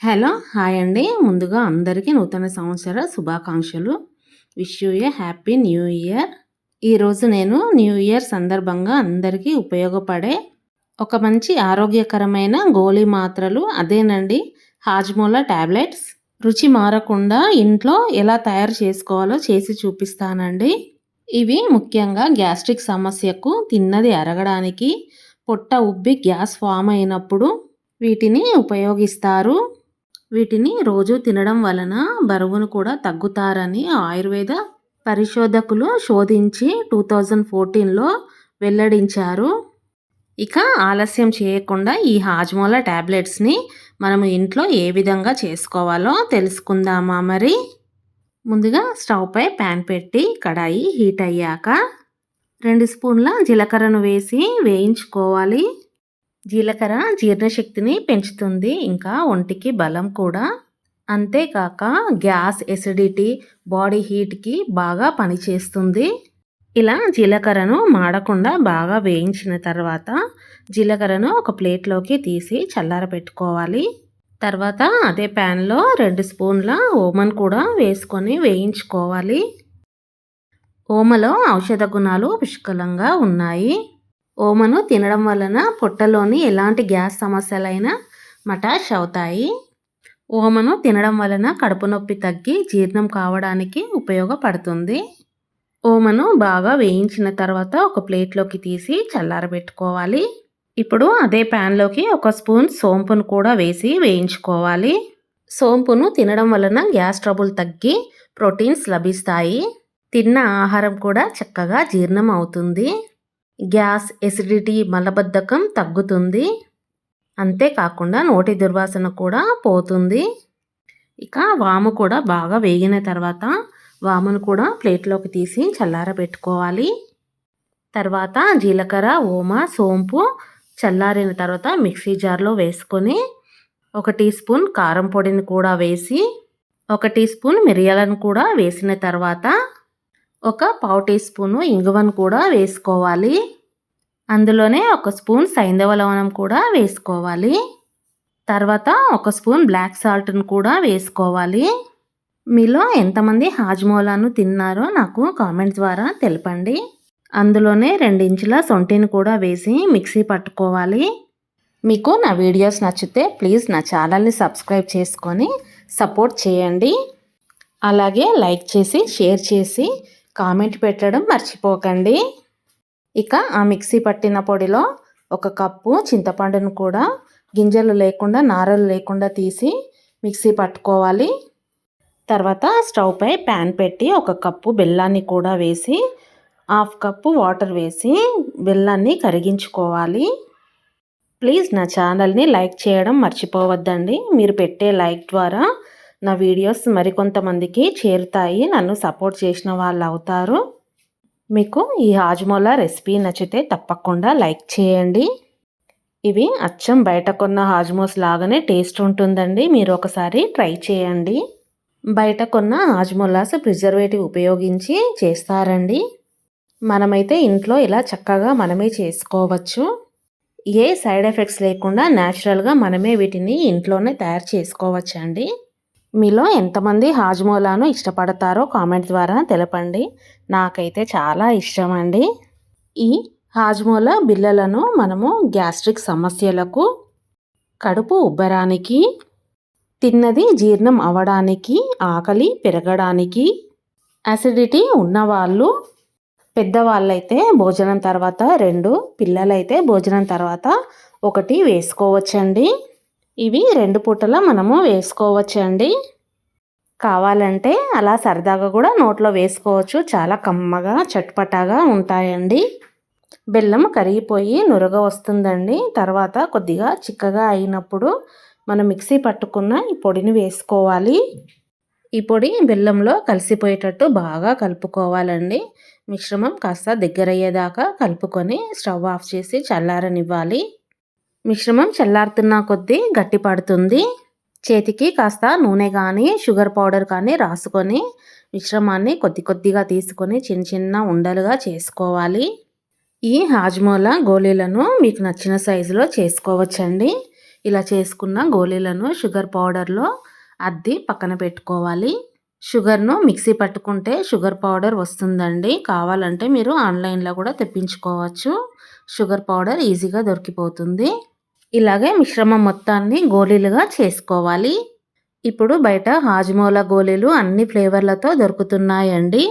Hello hi అండి. ముందుగా అందరికీ నూతన సంవత్సర శుభాకాంక్షలు. Wish you a happy new year ఈరోజు నేను న్యూ ఇయర్ సందర్భంగా అందరికీ ఉపయోగపడే ఒక మంచి ఆరోగ్యకరమైన గోళీ మాత్రలు అదేనండి. హాజ్మోలా ట్యాబ్లెట్స్ రుచి మారకుండా ఇంట్లో ఎలా తయారు చేసుకోవాలో చేసి చూపిస్తానండి. ఇవి ముఖ్యంగా గ్యాస్ట్రిక్ సమస్యకు తిన్నది అరగడానికి పొట్ట ఉబ్బి గ్యాస్ ఫామ్ అయినప్పుడు వీటిని ఉపయోగిస్తారు. వీటిని రోజు తినడం వలన బరువును కూడా తగ్గుతారని ఆయుర్వేద పరిశోధకులు శోధించి టూ థౌజండ్ ఫోర్టీన్లో వెల్లడించారు. ఇక ఆలస్యం చేయకుండా ఈ హాజ్మోలా ట్యాబ్లెట్స్ని మనం ఇంట్లో ఏ విధంగా చేసుకోవాలో తెలుసుకుందామా మరి? ముందుగా స్టవ్పై ప్యాన్ పెట్టి కడాయి హీట్ అయ్యాక రెండు స్పూన్ల జీలకర్రను వేసి వేయించుకోవాలి. జీలకర్ర జీర్ణశక్తిని పెంచుతుంది. ఇంకా ఒంటికి బలం కూడా. అంతేకాక గ్యాస్ ఎసిడిటీ బాడీ హీట్కి బాగా పనిచేస్తుంది. ఇలా జీలకర్రను మాడకుండా బాగా వేయించిన తర్వాత జీలకర్రను ఒక ప్లేట్లోకి తీసి చల్లారబెట్టుకోవాలి తర్వాత అదే ప్యాన్లో రెండు స్పూన్ల ఓమన్ కూడా వేసుకొని వేయించుకోవాలి. ఓమలో ఔషధ గుణాలు పుష్కలంగా ఉన్నాయి. ఓమను తినడం వలన పొట్టలోని ఎలాంటి గ్యాస్ సమస్యలైనా మటాష్ అవుతాయి. ఓమను తినడం వలన కడుపు నొప్పి తగ్గి జీర్ణం కావడానికి ఉపయోగపడుతుంది. ఓమను బాగా వేయించిన తర్వాత ఒక ప్లేట్లోకి తీసి చల్లారబెట్టుకోవాలి ఇప్పుడు అదే ప్యాన్లోకి ఒక స్పూన్ సోంపును కూడా వేసి వేయించుకోవాలి. సోంపును తినడం వలన గ్యాస్ ట్రబుల్ తగ్గి ప్రోటీన్స్ లభిస్తాయి. తిన్న ఆహారం కూడా చక్కగా జీర్ణం అవుతుంది. గ్యాస్ ఎసిడిటీ మలబద్ధకం తగ్గుతుంది. అంతేకాకుండా నోటి దుర్వాసన కూడా పోతుంది. ఇక వాము కూడా బాగా వేగిన తర్వాత వామును కూడా ప్లేట్లోకి తీసి చల్లారబెట్టుకోవాలి తర్వాత జీలకర్ర ఓమ సోంపు చల్లారిన తర్వాత మిక్సీ జార్లో వేసుకొని ఒక టీ స్పూన్ కారం పొడిని కూడా వేసి ఒక టీ స్పూన్ మిరియాలను కూడా వేసిన తర్వాత ఒక పావు టీ స్పూను ఇంగువను కూడా వేసుకోవాలి. అందులోనే ఒక స్పూన్ సైంధవ లవణం కూడా వేసుకోవాలి. తర్వాత ఒక స్పూన్ బ్లాక్ సాల్ట్ను కూడా వేసుకోవాలి. మీలో ఎంతమంది హాజ్మోలాను తిన్నారో నాకు కామెంట్ ద్వారా తెలపండి. అందులోనే రెండించుల సొంటిని కూడా వేసి మిక్సీ పట్టుకోవాలి. మీకు నా వీడియోస్ నచ్చితే ప్లీజ్ నా ఛానల్ని సబ్స్క్రైబ్ చేసుకొని సపోర్ట్ చేయండి. అలాగే లైక్ చేసి షేర్ చేసి కామెంట్ పెట్టడం మర్చిపోకండి. ఇక ఆ మిక్సీ పట్టిన పొడిలో ఒక కప్పు చింతపండును కూడా గింజలు లేకుండా నారలు లేకుండా తీసి మిక్సీ పట్టుకోవాలి. తర్వాత స్టవ్ పై ప్యాన్ పెట్టి ఒక కప్పు బెల్లాన్ని కూడా వేసి హాఫ్ కప్పు వాటర్ వేసి బెల్లాన్ని కరిగించుకోవాలి. ప్లీజ్ నా ఛానల్ని లైక్ చేయడం మర్చిపోవద్దండి. మీరు పెట్టే లైక్ ద్వారా నా వీడియోస్ మరికొంతమందికి చేరుతాయి. నన్ను సపోర్ట్ చేసిన వాళ్ళు అవుతారు మీకు ఈ హాజ్మోలా రెసిపీ నచ్చితే తప్పకుండా లైక్ చేయండి. ఇవి అచ్చం బయట కొన్న హాజ్మోస్ లాగానే టేస్ట్ ఉంటుందండి. మీరు ఒకసారి ట్రై చేయండి. బయట కొన్న హాజ్మోలాస్ ప్రిజర్వేటివ్ ఉపయోగించి చేస్తారండి. మనమైతే ఇంట్లో ఇలా చక్కగా మనమే చేసుకోవచ్చు. ఏ సైడ్ ఎఫెక్ట్స్ లేకుండా న్యాచురల్గా మనమే వీటిని ఇంట్లోనే తయారు చేసుకోవచ్చండి. మీలో ఎంతమంది హాజ్మోలాను ఇష్టపడతారో కామెంట్ ద్వారా తెలపండి. నాకైతే చాలా ఇష్టం అండి ఈ హాజ్మోలా బిళ్ళలను మనము గ్యాస్ట్రిక్ సమస్యలకు కడుపు ఉబ్బరానికి తిన్నది జీర్ణం అవ్వడానికి ఆకలి పెరగడానికి అసిడిటీ ఉన్నవాళ్ళు పెద్దవాళ్ళైతే భోజనం తర్వాత రెండు పిల్లలైతే భోజనం తర్వాత ఒకటి వేసుకోవచ్చండి. ఇవి రెండు పూటలా మనము వేసుకోవచ్చండి. కావాలంటే అలా సరదాగా కూడా నోట్లో వేసుకోవచ్చు. చాలా కమ్మగా చట్పటాగా ఉంటాయండి. బెల్లం కరిగిపోయి నురగ వస్తుందండి. తర్వాత కొద్దిగా చిక్కగా అయినప్పుడు మనం మిక్సీ పట్టుకున్న ఈ పొడిని వేసుకోవాలి. ఈ పొడి బెల్లంలో కలిసిపోయేటట్టు బాగా కలుపుకోవాలండి. మిశ్రమం కాస్త దగ్గరయ్యేదాకా కలుపుకొని స్టవ్ ఆఫ్ చేసి చల్లారనివ్వాలి. మిశ్రమం చల్లారుతున్న కొద్దీ గట్టి పడుతుంది. చేతికి కాస్త నూనె కానీ షుగర్ పౌడర్ కానీ రాసుకొని మిశ్రమాన్ని కొద్ది కొద్దిగా తీసుకొని చిన్న చిన్న ఉండలుగా చేసుకోవాలి. ఈ హాజ్మోలా గోళీలను మీకు నచ్చిన సైజులో చేసుకోవచ్చండి. ఇలా చేసుకున్న గోళీలను షుగర్ పౌడర్లో అద్ది పక్కన పెట్టుకోవాలి. షుగర్ను మిక్సీ పట్టుకుంటే షుగర్ పౌడర్ వస్తుందండి. కావాలంటే మీరు ఆన్లైన్లో కూడా తెప్పించుకోవచ్చు. షుగర్ పౌడర్ ఈజీగా దొరికిపోతుంది. ఇలాగే మిశ్రమం మొత్తాన్ని గోళీలుగా చేసుకోవాలి. ఇప్పుడు బయట హాజ్మోలా గోళీలు అన్ని ఫ్లేవర్లతో దొరుకుతున్నాయండి.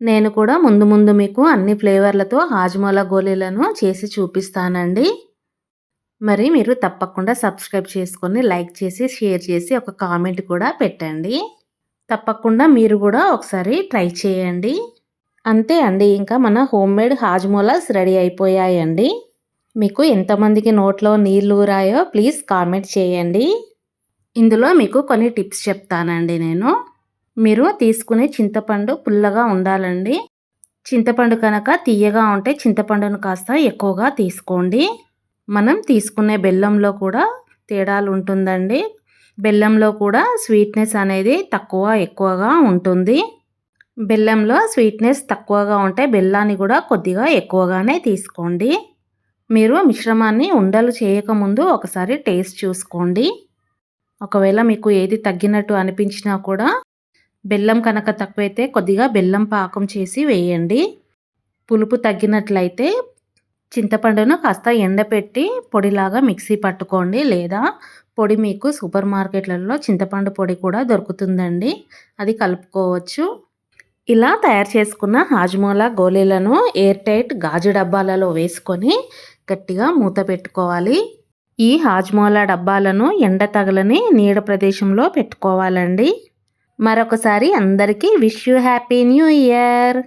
నేను కూడా ముందు ముందు మీకు అన్ని ఫ్లేవర్లతో హాజ్మోలా గోళీలను చేసి చూపిస్తానండి. మరి మీరు తప్పకుండా సబ్స్క్రైబ్ చేసుకొని లైక్ చేసి షేర్ చేసి ఒక కామెంట్ కూడా పెట్టండి. తప్పకుండా మీరు కూడా ఒకసారి ట్రై చేయండి. అంతే అండి ఇంకా మన హోమ్ మేడ్ హాజ్మోలాస్ రెడీ అయిపోయాయండి. మీకు ఎంతమందికి నోట్లో నీళ్ళు ఊరాయో ప్లీజ్ కామెంట్ చేయండి. ఇందులో మీకు కొన్ని టిప్స్ చెప్తానండి నేను. మీరు తీసుకునే చింతపండు పుల్లగా ఉండాలండి. చింతపండు కనుక తీయగా ఉంటే చింతపండును కాస్త ఎక్కువగా తీసుకోండి. మనం తీసుకునే బెల్లంలో కూడా తేడాలు ఉంటుందండి. బెల్లంలో కూడా స్వీట్నెస్ అనేది తక్కువ ఎక్కువగా ఉంటుంది. బెల్లంలో స్వీట్నెస్ తక్కువగా ఉంటే బెల్లాన్ని కూడా కొద్దిగా ఎక్కువగానే తీసుకోండి. మీరు మిశ్రమాన్ని ఉండలు చేయకముందు ఒకసారి టేస్ట్ చూసుకోండి. ఒకవేళ మీకు ఏది తగ్గినట్టు అనిపించినా కూడా బెల్లం కనుక తక్కువైతే కొద్దిగా బెల్లం పాకం చేసి వేయండి. పులుపు తగ్గినట్లయితే చింతపండును కాస్త ఎండపెట్టి పొడిలాగా మిక్సీ పట్టుకోండి లేదా పొడి మీకు సూపర్ మార్కెట్లలో చింతపండు పొడి కూడా దొరుకుతుందండి. అది కలుపుకోవచ్చు. ఇలా తయారు చేసుకున్న హాజ్మోలా గోళీలను ఎయిర్ టైట్ గాజు డబ్బాలలో వేసుకొని గట్టిగా మూత పెట్టుకోవాలి. ఈ హాజ్మోలా డబ్బాలను ఎండ తగలని నీడ ప్రదేశంలో పెట్టుకోవాలండి. మరొకసారి అందరికీ wish you happy new year!